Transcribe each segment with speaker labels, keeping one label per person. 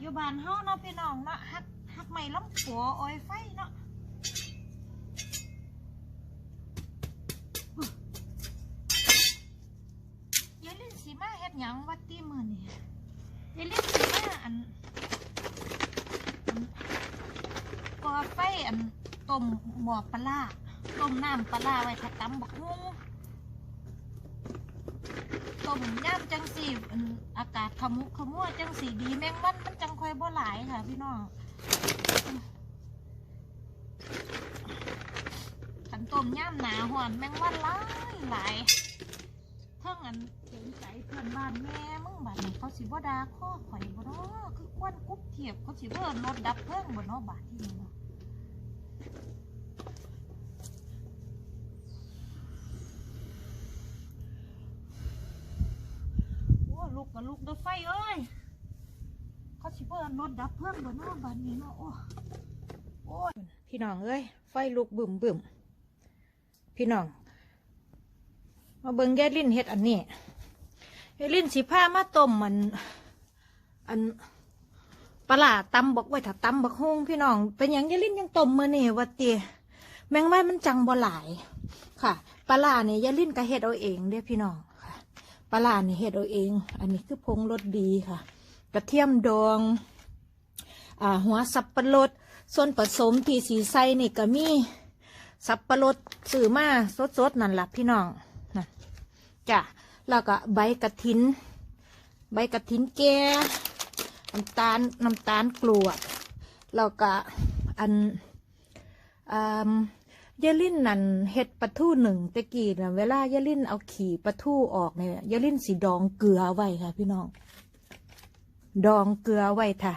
Speaker 1: อยู่บ้านเฮาเนาะพี่น้องเนาะฮักฮักไม่ล้ำขัวออยไฟเนาะยายลินสีมาเฮ็ดหยังวัดตีมือนี่ยายลินสีมาอันก่อไฟอันต้มหมอปลาต้มน้ำปลาร้าไว้ถ้าตำบักฮุ้ง ต้มย่ำจังสีอากาศขมุขมัวจังสีดีแมงวันมันจังค่อยบ่หลายค่ะ พี่น้องขันต้มย่ำหนาหอนแมงวันหลายหลายเท่งอันเสียงใจเพื่อนบ้านแม่มึงบ้านนี้เขาสิบ่ดาข้อข่อยบ่เนาะคือควันกุ๊บเทียบเขาสิเบิ่นรถดับเพิ่งบ่เนาะบาดที่นี่เนาะ กกับลูกเด้อไฟเอ้ยเขาสิเบิ่นรถดับเพลิ่งบ่เนาะบ้านนี้เนาะโอ้โอ้ยพี่น้องเอ้ยไฟลุกบึมบึมพี่น้อง มาเบิ่งยายลิ้นเฮ็ดอันนี้ยายลิ้นสิพามาต้มมันอันปลาร้าตำบอกไว้ถ้าตำบักฮงพี่น้อง เป็นหยังยายลิ้นยังต้มมือนี่ว่าติแมงวันมันจังบ่หลาย ค่ะปลาร้าเนี่ยยายลิ้นก็เฮ็ดเอาเองเด้พี่น้อง ปลาร้านี่เฮ็ดเอาเอง อันนี้คือผงรสดีค่ะ กระเทียมดองอ่าหัวสับปะรด ส่วนผสมที่สีใสนี่ก็มีสับปะรดซื้อมาสดๆนั่นแหละพี่น้องนะจ้ะแล้วก็ใบกระถิน ใบกระถินแก่น้ำตาลน้ำตาลกรวดแล้วก็อันอ่า ยายลิ่นนั่นเห็ดปลาทูหนึ่งตะกี้นะเวลายายลิ่นเอาขี่ปลาทูออกเนี่ยยายลิ่นสีดองเกลือไว้ค่ะ พี่น้อง ดองเกลือไว้ค่ะ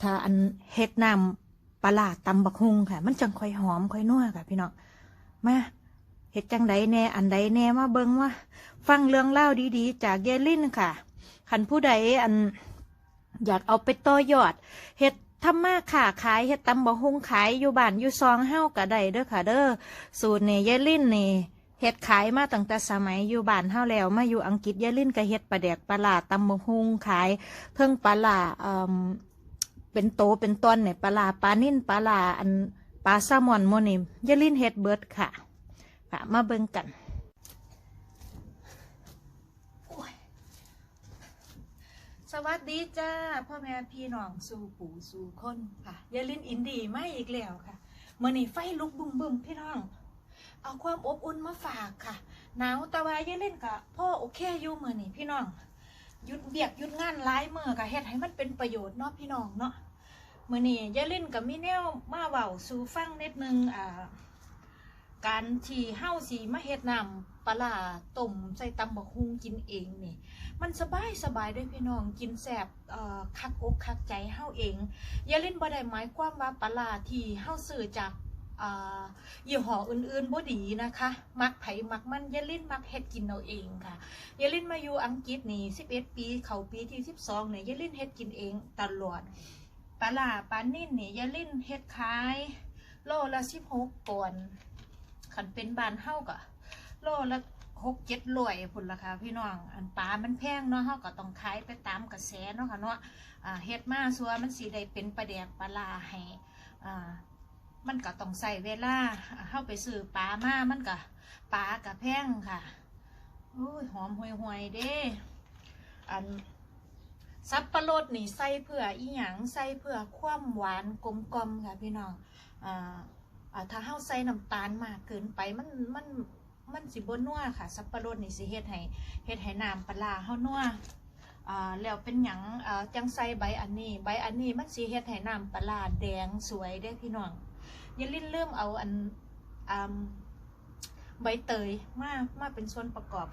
Speaker 1: ถ้าอันเห็ดน้ำปลาร้าตำบักฮุงค่ะ มันจังค่อยหอมค่อยนัวค่ะ พี่น้องมาเห็ดจังใดแน่อันใดแน่มาเบิ้งว่า ฟังเรื่องเล่าดีๆ จากยายลิ่นค่ะคันผู้ใดอันอยากเอาไปต่อยอดเฮ็ด ทำมาค้าขายเฮ็ดตำบะฮุงขายอยู่บ้านอยู่ซองเฮ้าก็ได้เด้อค่ะเด้อสูตรเนี่ยายลิ่นนี่เฮ็ดขายมาตั้งแต่สมัยอยู่บ้านเฮาแล้วมาอยู่อังกฤษยายลิ่นก็เฮ็ดปลาแดกปลาลาตำบะฮุงขายเพิ่งปลาลาเอ่อเป็นโตเป็นตอนเนี่ยปลาลาปลานิ่นปลาลาอันปลาแซลมอนโมนี่ยายลิ่นเฮ็ดเบิดค่ะค่ะมาเบิ่งกันโอ้ย สวัสดีจ้าพ่อแม่พี่น้องสู่ปู่สู่คนค่ะยายลินอินดีไม่อีกแล้วค่ะเมื่อนี้ไฟลุกบุ้มบุมพี่น้อง เอาความอบอุ่นมาฝากค่ะหนาวต่ว่ายายลินกับพ่อโอเคอยู่เมื่อนี้พี่น้องยุดเบียกยุดงานร้ายมือกับเฮ็ดให้มันเป็นประโยชน์เนาะพี่น้องเนาะเมื่อนี้ยายลินกับมีแนวมาเว้าสู่ฟังนิดนึงอ่า การที่เฮาสีมาเฮ็ดนำปลาร้าต้มใส่ตำบักฮุงกินเองนี่ มันสบายสบายด้วยพี่น้องกินแสบเอ่อคักอกคักใจเฮาเอง อย่าเล่นบ่ได้หมายความว่าปลาร้าที่เฮาซื้อจากอ่ายี่ห้ออื่นๆบ่ดีนะคะ มักไผมักมันอย่าเล่นมักเฮ็ดกินเอาเองค่ะอย่าเล่นมาอยู่อังกฤษนี่11 ปี เข้าปีที่ 12เนี่ยอย่าเล่นเฮ็ดกินเองตลอดปลาร้าปลานิ่นนี่อย่าเล่นเฮ็ดขาย โลละ16ปอน ด์คันเป็นบานเฮาก็โลละหกเจ็ดรวยพุ่นละค่ะพี่น้อง อันปลา มันแพงเนาะเฮาก็ต้องขายไปตามกระแสเนาะค่ะเนาะเฮ็ดมาสัวมันสิได้เป็นปลาแดกปลาลาให้อ่มันก็ต้องใส่เวลาอ่าเฮาไปซื้อปลามา มันก็ปลาก็แพงค่ะโอ้ยหอมห่วยๆเด้อันสับปะรดนี่ใส่เพื่ออีหยังใส่เพื่อความหวานกลมกลมค่ะพี่น้องอ่า ถ้าเฮาใส่น้ำตาลมากเกินไปมันมันมันสิบนัวค่ะ สับปะรดนี่สิเฮ็ดให้เฮ็ดให้น้ำปลาร้าเฮานัวแล้วเป็นหยังอ่าจังใส่ใบอันนี้ ใบอันนี้มันสิเฮ็ดให้น้ำปลาแดงสวยได้พี่น้องอย่าลิ้นเริ่มเอาอันอใบเตยมามาเป็นส่วนประกอบ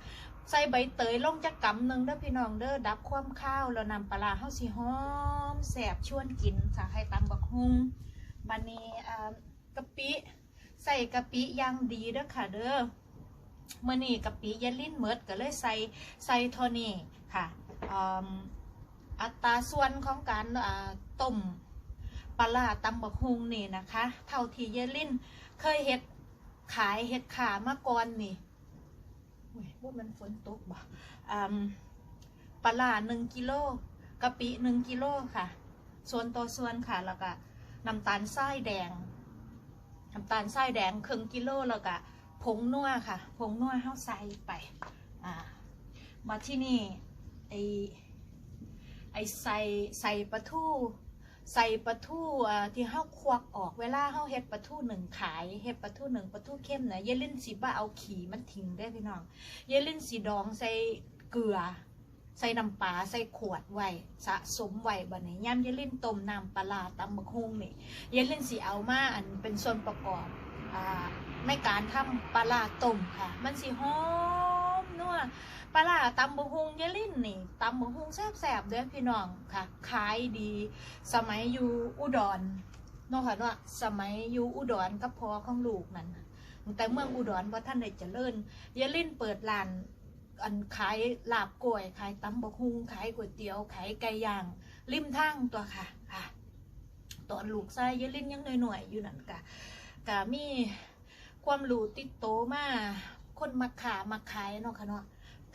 Speaker 1: ใส่ใบเตยลงจักกำหนึ่งเด้อพี่น้องเด้อดับความข้าวแล้วนำปลาร้าเฮาสิหอมแซ่บชวนกินค่ะให้ตำบักฮุงบัดนี้ กะปิใส่กะปิอย่างดีเด้อค่ะเด้อเมื่อนี่กะปิเยาลิ้นเมิดก็เลยใส่ใส่เทนี่ค่ะอ,อัตราส่วนของการต้มปลาตำบักฮุงนี่นะคะ เท่าที่ยาลิ้นเคยเฮ็ดขายเฮ็ดขามาก่อนนี่อุ้ยว่ามันฝนตกบ่ปลาหนึ่งกิโลกะปิหนึ่งกิโลค่ะ ส่วนต่อส่วนค่ะ แล้วก็น้ำตาลทรายแดง น้ำตาลทรายแดงครึ่งกิโลแล้วก็ผงนัวค่ะ ผงนัวเฮาใส่ไปอ่ามาที่นี่ไอไอใส่ใส่ปลาทูใส่ปลาทูอ่าที่เฮาควักออกเวลาเฮาเฮ็ดปลาทูหนึ่งขายเฮ็ดปลาทูหนึ่งปลาทูเข้มนะอย่าลิ้นสิบ่าเอาขี่มันทิ้งได้พี่น้องอย่าลิ้นสีดองใส่เกลือ ใส่น้ำปลาใส่ขวดไว้สะสมไว้บัดนี้ย่ำยายลิ่นต้มน้ำปลาร้าตำบักฮุงนี่ยายลิ่นสีเอามาอันเป็นส่วนประกอบอ่าในการทำปลาต้มค่ะ มันสีหอมนัวปลาตำบักฮุงยายลิ่นนี่ตำบักฮุงแซ่บๆเด้อพี่น้องค่ะขายดี สมัยอยู่อุดรนาะค่ะเนาสมัยอยู่อุดรกับพ่อของลูกนั่นแต่เมืองอุดรว่าท่านได้เจริญยายลิ่นเปิดร้าน อันขายลาบกล้วยขายตำบกฮุงขายก๋วยเตี๋ยวขายไก่ย่างริมทางตัวค่ะค่ะตอนลูกไส้ยยายลิ้นยังหน่อยๆอยู่นั่นกะกะมีความรู้ติดโตมาคนมาขามาขายเนาะค่ะเนาะ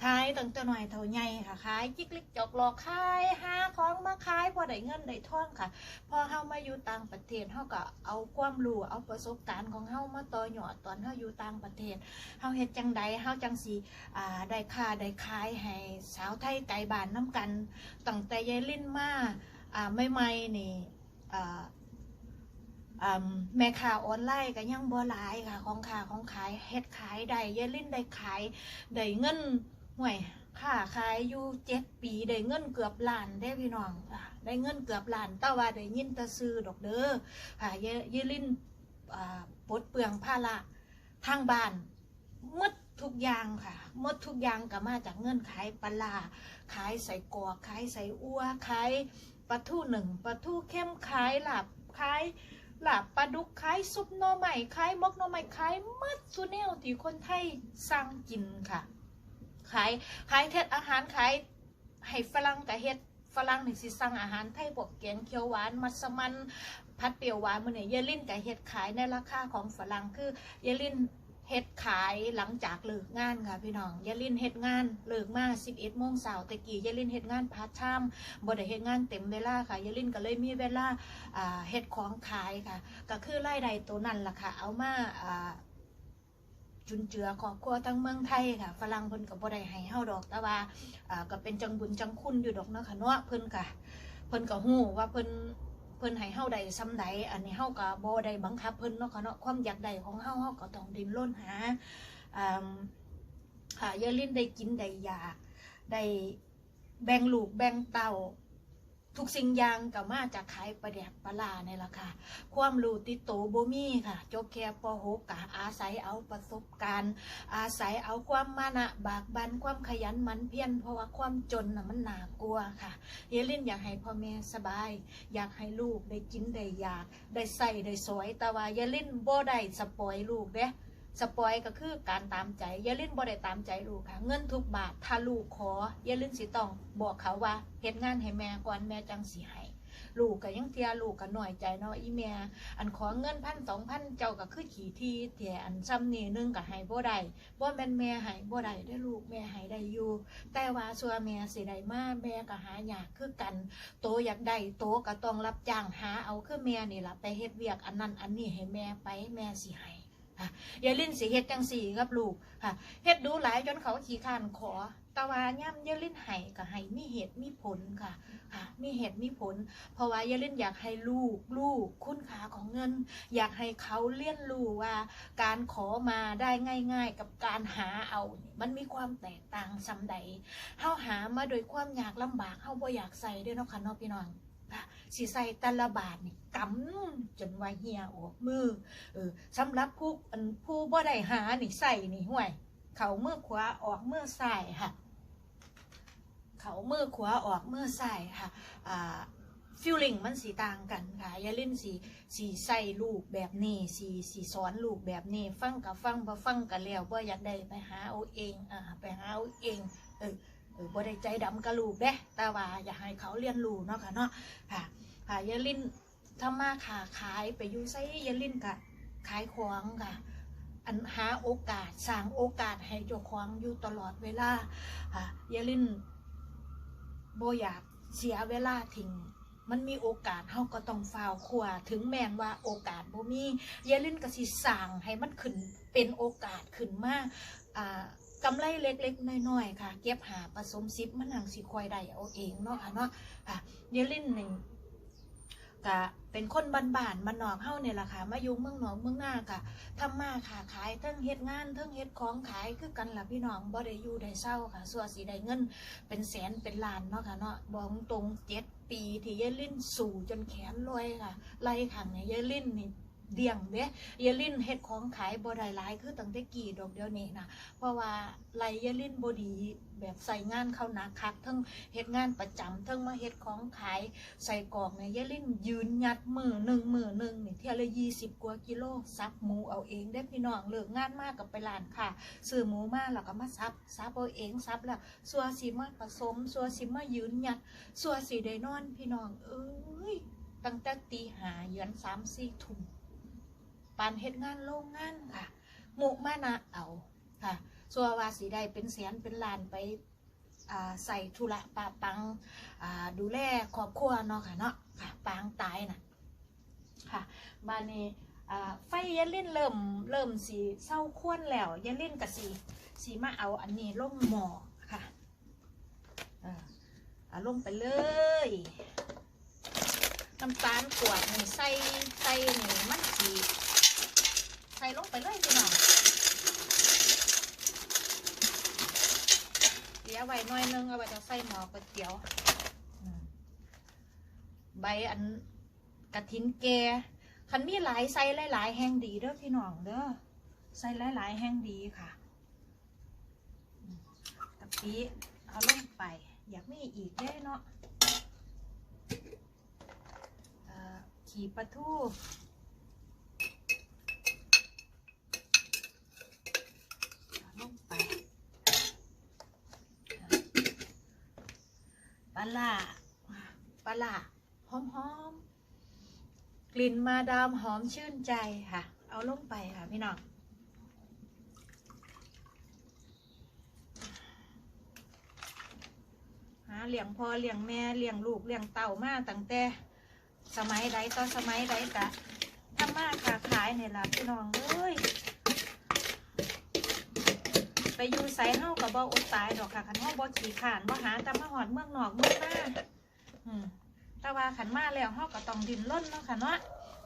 Speaker 1: ขายตั้งแต่หน่อยเท่าใหญ่ค่ะขายจิกลิกจอกหลอกขายหาของมาขายพอได้เงินได้ทองค่ะ พอเฮามาอยู่ต่างประเทศเฮาก็เอาความรู้เอาประสบการณ์ของเฮามาต่อยอดตอนเฮาอยู่ต่างประเทศเฮาเฮ็ดจังใดเฮาจังสิอ่าได้ค่าได้ขายให้สาวไทยไก่บานน้ำกันตั้งแต่ยายลิ้นมาอ่าใหม่ๆนี่อ่าอ่าแม่ค้าออนไลน์ก็ยังบ่หลายค่ะ ของค้าของขายเฮ็ดขายได้ยายลิ้นได้ขายได้เงิน ห่วยค่าขายอยู่เจ็ดปีได้เงินเกือบล้านได้พี่น้องได้เงินเกือบล้านแต่ว่าได้ยินตะซื้อดอกเด้อค่ะยายลินปดเปลืองภาระทางบ้านหมดทุกอย่างค่ะหมดทุกอย่างก็มาจากเงินขายปลาขายใส่กอกขายใส่อัวขายปลาทูหนึ่งปลาทูเข้มขายหลับขายหลับปลาดุกขายซุปหน่อใหม่ขายมกหน่อใหม่ขายมัดสุแนวที่คนไทยสั่งกินค่ะ ขายขายเทศอาหารขายให้ฝรั่งกับเฮ็ดฝรั่งนี่สิสั่งอาหารไทยพวกแกงเขียวหวานมัสมันพัดเปรี้ยวหวานมื้อนี้เยลินกับเฮ็ดขายในราคาของฝรั่งคือเยลินเฮ็ดขายหลังจากเลิกงานค่ะพี่น้องยายลินเฮ็ดงานเลิกมา11โมงเช้าตะกี้ยายลินเฮ็ดงานพาร์ทไทม์บ่ได้เฮ็ดงานเต็มเวลาค่ะยายลินก็เลยมีเวลาอ่าเฮ็ดของขายค่ะ ก็คือรายได้ตัวนั้นล่ะค่ะ เอามาอ่า จุนเจือครอบครัวทั้งเมืองไทยค่ะ ฝรั่งเพิ่นก็บ่ได้ให้เฮาดอก แต่ว่าอ่าก็เป็นจังบุญจังคุณอยู่ดอกเนาะค่ะเนาะเพิ่นก็เพิ่นก็ฮู้ว่าเพิ่นเพิ่นให้เฮาได้ซ้ำใดอันนี้เฮาก็บ่ได้บังคับเพิ่นเนาะค่ะเนาะความอยากได้ของเฮาเฮาก็ต้องดิ้นรนหาอ่าหาอย่าลิ้นได้กินได้อยากได้แบ่งลูกแบ่งเต้า ทุกสิ่งอย่างก็มาจากขายปลาแดกปลาลาเนี่ยละค่ะ ความรู้ติดโตบ่มีค่ะ จบแค่ป .6 ก็อาศัยเอาประสบการณ์ อาศัยเอาความมานะบากบันความขยันมันเพียรเพราะว่าความจนน่ะมันหนากลัวค่ะเยลินอยากให้พ่อแม่สบาย อยากให้ลูกได้กินได้อยาก ได้ใส่ได้สวยแต่ว่าอยาลิ้นบ่ได้สปอยลูกเด้ สปอยก็คือการตามใจอย่าลิ้นบ่ได้ตามใจลูกค่ะ เงินทุกบาทถ้าลูกขออย่าลิ้นสิต้องบอกเขาว่าเฮ็ดงานให้แม่ก่อนแม่จังสิให้ลูกก็ยังเทียลูกก็หน่อยใจเนาะอีแม่อันขอเงินพันสองพันเจ้าก็คือขี่ทีเทียอันซ้ำนี่หนึงก็ให้บ่ได้บ่แม่นแม่ให้บ่ได้ได้ลูกแม่ให้ได้อยู่ แต่ว่าส่วแม่สิได้มาแม่ก็หายากคือกัน โตอยากได้โตก็ต้องรับจ้างหาเอาคือแม่นี่ล่ะไปเฮ็ดเวียกอันนั้นอันนี้ให้แม่ไปแม่สิให้ ค่ะยายลินสิเฮ็ดจังสี่กับลูกค่ะเฮ็ดดูหลายจนเขาขี้ขานขอต่ว่าย่ำยายลินให้ก็ให้มีเหตุมีผลค่ะค่ะ มีเหตุมีผล เพราะว่ายายลินอยากให้ลูกลูกคุณค่าของเงิน อยากให้เขาเรียนรู้ว่า การขอมาได้ง่าย ๆ กับการหาเอานี่มันมีความแตกต่างซำใดเฮาหามาโดยความยากลำบากเฮาบ่อยากใส่ด้อเนาะค่ะเนาะพี่น้อง สิใส่ต่ละบาทนี่กำจนว่าเหียออกมือเออสำหรับผู้ผู้บ่ได้หานี่ใส่นี่ห่วย เขามือขวาออกมือซ้ายค่ะ เขามือขวาออกมือซ้ายค่ะอ่าฟิลลิ่งมันสีต่างกันค่ะอยาเล่นสีสีใส่ลูกแบบนี้สีสีสอนลูกแบบนี้ ฟังกับฟังบ่ฟังกับแล้วบ่อยากได้ไปหาเอาเองอ่าไปหาเอาเองเออ เออบ่ได้ใจดำกับลูกเด้แต่ว่าอยากให้เขาเรียนรู้เนาะค่ะเนาะค่ะค่ะยาลินทำมาค้าขายไปอยู่ไสยาลินกะขายของค่ะอันหาโอกาสสร้างโอกาสให้เจ้าของอยู่ตลอดเวลาค่ะยาลินบ่อยากเสียเวลาทิ้งมันมีโอกาสเฮาก็ต้องฝ่าวขวาถึงแม้นว่าโอกาสบ่มียาลินก็สิสร้างให้มันขึ้นเป็นโอกาสขึ้นมาอ่า กำไรเล็กๆน้อยๆค่ะ เก็บหาผสมซิปมันหังสิคอยได้เอาเองเนาะค่ะเนาะค่ะยายลินนี่ก็เป็นคนบ้านๆมานนอกเฮาเนี่ยแหละค่ะ มาอยู่เมืองหนองเมืองหน้าค่ะทำมาค้าขายเทั้งเฮ็ดงานเทั้งเฮ็ดของขายคือกันล่ะพี่น้องบ่ได้อยู่ได้เศร้าค่ะส่วนสิได้เงิน เป็นแสนเป็นล้านเนาะค่ะเนาะบอกตรงเจ็ดปีที่ยายลินสู่จนแขนลอยค่ะไล่ขังเนี่ยยายลินนี่ เดี่ยงเด้ยายลินเฮ็ดของขายบ่ได้หลายคือตั้งแต่กี่ดอกเดียวนี้นะเพราะว่าไล่ยาลินบ่ดีแบบใส่งานเข้าหนักคักทั้งเฮ็ดงานประจำทั้งมาเฮ็ดของขายใส่กรอกเนี่ยยายลินยืนยัดมือหนึ่งมือหนึ่งนี่เที่ยละยี่สิบกว่ากิโลซับหมูเอาเองได้พี่น้องเลิกงานมากกับไปร้านค่ะซื้อหมูมาแล้วก็มาซับซับเอาเองซับแล้วสัวสิมาผสมสัวสิมายืนยัดสัวสิได้นอนพี่น้องเอ้ยตั้งแต่ตีหาเยือนสามสี่ทุ่ม ปานเฮ็ดงานโรงงานค่ะหมูมานะเอาค่ะสัวว่าสิได้เป็นแสนเป็นล้านไปใส่ธุระปาปังดูแลครอบครัวเนาะค่ะเนาะค่ะปางตายน่ะค่ะบานนี้อ่ไฟยะเล่นเริ่มเริ่มสีเศร้าควนแล้วยะเล่นกับสีสีมาเอาอันนี้ลงหมอค่ะเออเอาลงไปเลยน้ำตาลกวดนี่ใส่ใส่นี่มันสี ใส่ลงไปเลยพี่น้องเดี๋ยวไว้หน่อยนึงเอาไว้จะใส่หม้อก๋วยเตี๋ยวใบอันกระถินแกคันมีหลายไซส์หลายๆแห่งดีเด้อพี่น้องเด้อไซส์หลายๆแห่งดีค่ะตะกี้เอาลงไป อยากมีอีกได้เนาะขี่ปลาทูเอาลงไป ปลาปลาล่าหอมๆกลิ่นมาดามหอมชื่นใจค่ะ เอาลงไปค่ะพี่น้องหาเลี้ยงพ่อเลี้ยงแม่เลี้ยงลูกเลี้ยงเต่ามาตั้งแต่สมัยใดต่อสมัยใดกะทำมาค้าขายเนี่ยล่ะพี่น้องเอ้ย ไปอยู่ไซเฮากับบ่อดตายดอกค่ะขันห้องบ่ขี่ขานบ่หาแต่มาหอดเมืองนอกเมืองหน้าแต่ว่าขันมาแล้วเฮาก็ต้องดินล้นเนาะค่ะเนาะ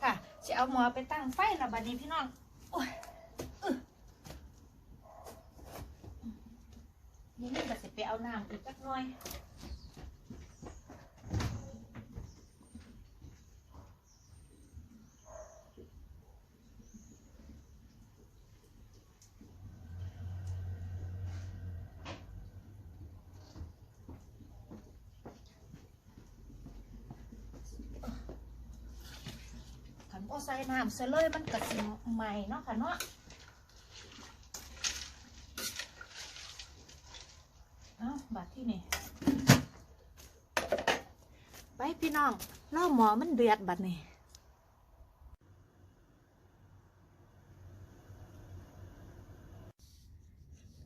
Speaker 1: ค่ะจะเอาหมอไปตั้งไฟและบัดนี้พี่น้องโอ้ยอึนี่นี่ก็สิไปเอาน้ำอีกจักหน่อย ส่น้ำเสเลยมันก็สิใหม่เนาะค่ะเนาะเอาบัดที่นี่ไปพี่น้องเล่าหมอมันเดือดบัดนี่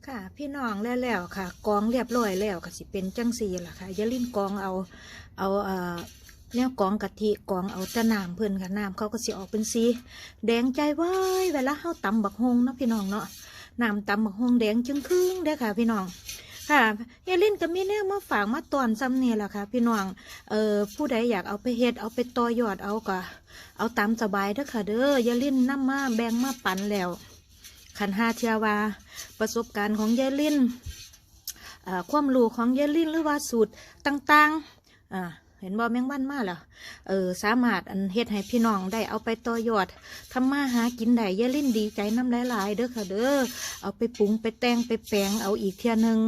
Speaker 1: ค่ะพี่น้องแล้วแล้วค่ะ กองเรียบร้อยแล้วก็สิเป็นจังสีล่ะค่ะอย่าลิ้นกองเอาเอาเอ่อ แนวกองกะทิกองเอาแต่น้ำเพิ่อนค่ะน้ำเขาก็สิออกเป็นสีแดงใจว้ายเวลาเฮาตำบักฮงเนาะพี่น้องเนาะน้ำตำบักฮงแดงจึงครึ่งเด้อค่ะ พี่น้องค่ะยายลินก็มีแนวมาฝากมาตอนซ้ำนี่แหละค่ะ พี่น้องเอ่อผู้ใดอยากเอาไปเฮ็ดเอาไปต่อยอดเอาก็เอาตามสบายเด้อค่ะ เด้อยายลิ้นนํมาแบ่งมาปันแล้วขันห้าเทียวาประสบการณ์ของยายลินอ่าความรู้ของยายลินหรือว่าสูตรต่างๆอ่า เห็นบ่แมงวันมาแล้วเออสามารถอันเฮ็ดให้พี่น้องได้เอาไปต่อยอดทำมาหากินได้ยายลินดีใจน้ำหลายๆเด้อค่ะเด้อเอาไปปรุงไปแต่งไปแปลงเอาอีกเที่ยหนึง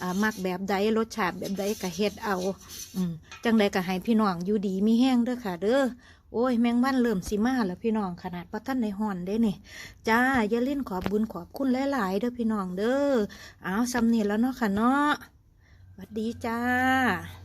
Speaker 1: อ่ามักแบบใดรสชาติแบบใดก็เฮ็ดเอาอืมจังใดก็ให้พี่น้องอยู่ดีมีแห้งเด้อค่ะเด้อโอ้ยแมงวันเริ่มสิมาแล้วพี่น้องขนาดพระท่านในหอนได้เนี่ยจ้าอย่าเล่นขอบบุญขอบคุณหลายๆเด้อพี่น้องเด้อเอาซ้ำนี่แล้วเนาะค่ะเนาะสวัสดีจ้า